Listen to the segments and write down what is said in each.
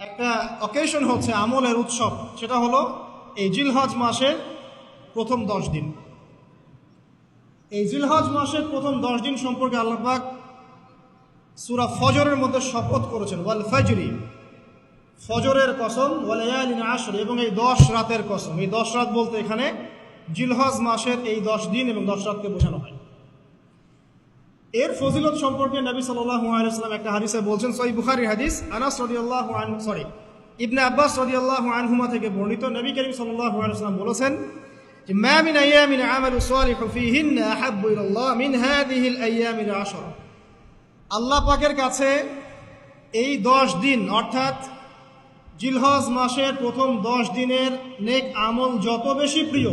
একটা অকেশন হচ্ছে আমলের উৎসব, সেটা হলো এই জিলহজ মাসের প্রথম দশ দিন। এই জিলহজ মাসের প্রথম দশ দিন সম্পর্কে আল্লাহবাক সুরা ফজরের মধ্যে শপথ করেছেন, ওয়াল ফজরি, ফজরের কসম ওয়ালায়ালিন আসর, এবং এই দশ রাতের কসম। এই দশ রাত বলতে এখানে জিলহজ মাসের এই দশ দিন এবং দশ রাতকে বোঝানো হয়। এর ফজিলত সম্পর্কে নবী ওয়াসাল্লাম একটা হাদিসে বলছেন সই বুখারি হাদিস আনাস রাদিয়াল্লাহু আনহু সরি ইবনে আব্বাস রাদিয়াল্লাহু আনহুমা থেকে বর্ণিত নবী করিম ওয়াসাল্লাম বলেছেন আশর। আল্লাহ পাকের কাছে এই দশ দিন, অর্থাৎ জিলহজ মাসের প্রথম দশ দিনের নেক আমল যত বেশি প্রিয়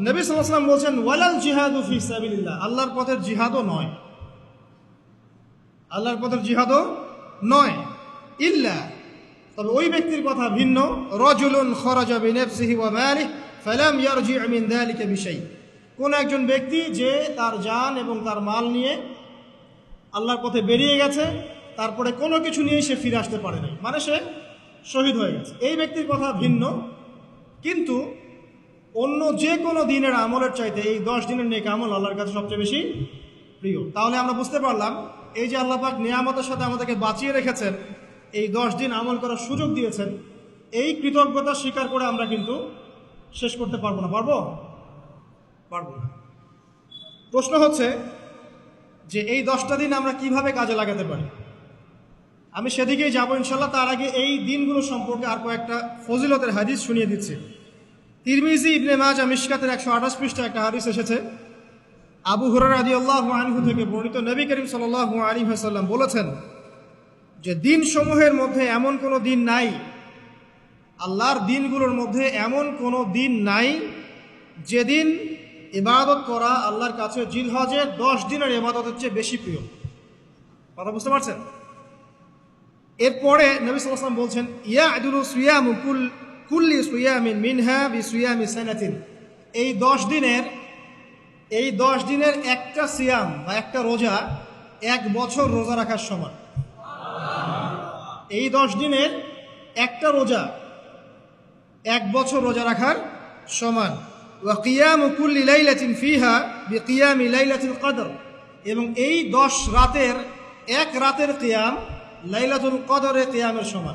নবী সাল্লাম বলছেন, ওয়ালাল জিহাদু ফি সাবিলিল্লাহ। আল্লাহর পথের জিহাদও নয়। আল্লাহর পথের জিহাদও নয়। ইল্লা, তবে ওই ব্যক্তির কথা ভিন্ন। রজুলুন খরাজা কোন একজন ব্যক্তি যে তার জান এবং তার মাল নিয়ে আল্লাহর পথে বেরিয়ে গেছে, তারপরে কোনো কিছু নিয়ে সে ফিরে আসতে পারে নাই। মানে সে শহীদ হয়ে গেছে। এই ব্যক্তির কথা ভিন্ন। কিন্তু অন্য যে কোনো দিনের আমলের চাইতে এই দশ দিনের নেক আমল আল্লাহর কাছে সবচেয়ে বেশি প্রিয়। তাহলে আমরা বুঝতে পারলাম, এই যে আল্লাহ পাক নিয়ামতের সাথে আমাদেরকে বাঁচিয়ে রেখেছেন, এই দশ দিন আমল করার সুযোগ দিয়েছেন, এই কৃতজ্ঞতা স্বীকার করে আমরা কিন্তু শেষ করতে পারব না। পারব? পারব না। প্রশ্ন হচ্ছে যে এই দশটা দিন আমরা কীভাবে কাজে লাগাতে পারি? আমি সেদিকেই যাব ইনশাল্লাহ, তার আগে এই দিনগুলো সম্পর্কে আর কয়েকটা ফজিলতের হাদিস শুনিয়ে দিচ্ছি। তিরমিজি ইবনে মাজা মিশকাতের একশো আঠাশ পৃষ্ঠা একটা হাদিস এসেছে। আবু হুরার আদি আল্লাহ আনহু থেকে বর্ণিত নবী করিম সাল আলী হাসাল্লাম বলেছেন যে দিন সমূহের মধ্যে এমন কোনো দিন নাই, আল্লাহর দিনগুলোর মধ্যে এমন কোনো দিন নাই যেদিন ইবাদত করা আল্লাহর কাছে জিলহজের দশ দিনের ইবাদতের চেয়ে বেশি প্রিয়। কথা বুঝতে পারছেন? এরপরে নবী সাল্লাম বলছেন ইয়া আদুল সুয়াম কুল কুল্লি সুয়ামিন মিনহা বি সুয়ামি সানাতিন। এই দশ দিনের, এই দশ দিনের একটা সিয়াম বা একটা রোজা এক বছর রোজা রাখার সমান। এই দশ দিনের একটা রোজা এক বছর রোজা রাখার সমান। ওয়া কিয়াম কুল্লি লাইলাতিন ফিহা বি কিয়ামি লাইলাতুল কদর। এবং এই দশ রাতের এক রাতের কিয়াম লাইলাতুল কদরে কিয়ামের সমান।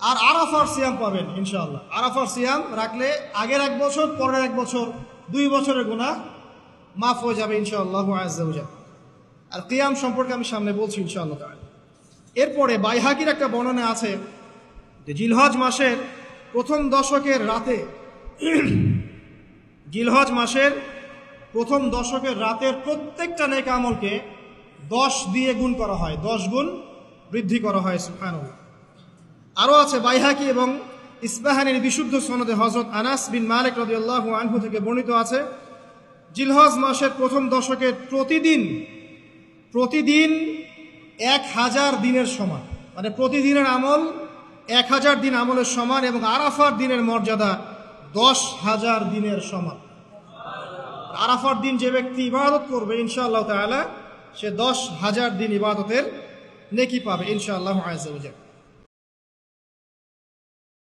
আর আরাফার সিয়াম পাবেন ইনশাল্লাহ আরাফার সিয়াম রাখলে আগের এক বছর, পরের এক বছর, দুই বছরের গুণা মাফ হয়ে যাবে, ইনশাআল্লাহ আজাউজা আর কিয়াম সম্পর্কে আমি সামনে বলছি, ইনশাআল্লাহ তাআলা। এরপরে বাইহাকির একটা বর্ণনা আছে যে জিলহজ মাসের প্রথম দশকের রাতে, জিলহজ মাসের প্রথম দশকের রাতের প্রত্যেকটা নেক আমলকে দশ দিয়ে গুণ করা হয়, দশ গুণ বৃদ্ধি করা হয় সুফানুল্লাহ আরও আছে বাইহাকি এবং ইসবাহানের বিশুদ্ধ সনদে হজরত আনাস বিন মালিক রদিয়াল্লাহ আনহু থেকে বর্ণিত আছে, জিলহজ মাসের প্রথম দশকের প্রতিদিন প্রতিদিন এক হাজার দিনের সমান। মানে প্রতিদিনের আমল এক হাজার দিন আমলের সমান এবং আরাফার দিনের মর্যাদা দশ হাজার দিনের সমান। আরাফার দিন যে ব্যক্তি ইবাদত করবে, ইনশাআল্লাহ তাআলা, সে দশ হাজার দিন ইবাদতের নেকি পাবে, ইনশাআল্লাহ আজাল